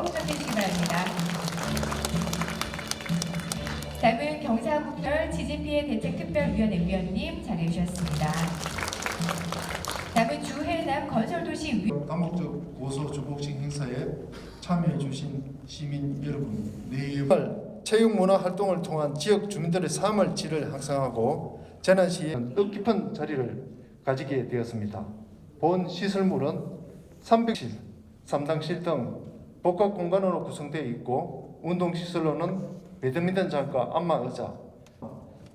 박수로 부탁해주시기 바랍니다. 다음은 경상북별 지진피해 대책특별위원회 위원님 자리해주셨습니다. 다음은 주해남 건설도시 위... 남북적 고소 조복식 행사에 참여해주신 시민 여러분, 내일 체육문화 활동을 통한 지역 주민들의 삶을 질을 향상하고 재난시에 뜻깊은 자리를 가지게 되었습니다. 본 시설물은 300실, 3당실 등 복합 공간으로 구성되어 있고 운동 시설로는 배드민턴 장과 안마 의자,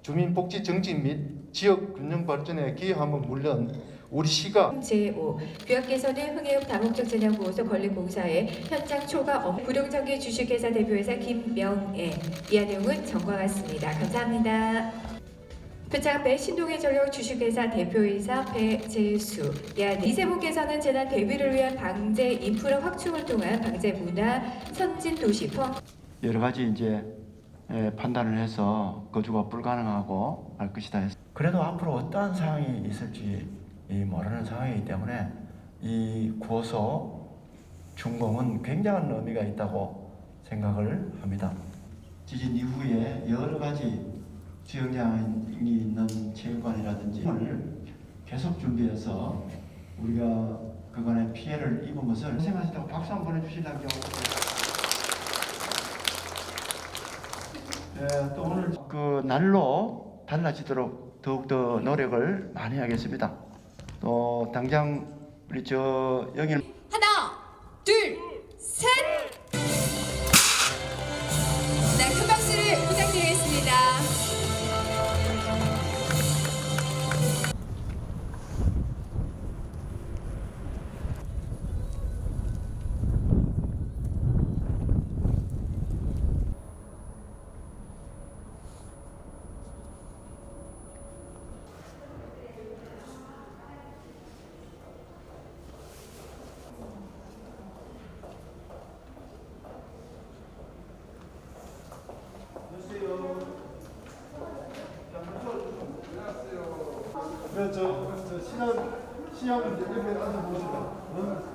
주민복지 정진 및 지역 균형 발전에 기여함은 물론 우리 시가 제5 부역께서는 흥해읍 다목적 재난보호소 건립공사의 현장 초과 업 부동전기 주식회사 대표이사 김명애 이하 내용은 정과 같습니다. 감사합니다. 표창 앞에 신동의 전력 주식회사 대표이사 배재수 이하 이세 분께서는 재난 대비를 위한 방제 인프라 확충을 통한 방제 문화 선진 도시 포함 여러 가지 이제 에, 판단을 해서 거주가 불가능하고 할 것이다 해서 그래도 앞으로 어떠한 상황이 있을지 이 모르는 상황이기 때문에 이 고소 준공은 굉장한 의미가 있다고 생각을 합니다. 지진 이후에 여러 가지 수영장이 있는 체육관이라든지 을 계속 준비해서 우리가 그간의 피해를 입은 것을 고생하셨다고 박수 한번 보내주시려고 예, 또 오늘 그 날로 달라지도록 더욱더 노력을 많이 하겠습니다. 또 당장 우리 저 여기 하나, 신앙 신앙을 이제 옆에 앉아 보시다.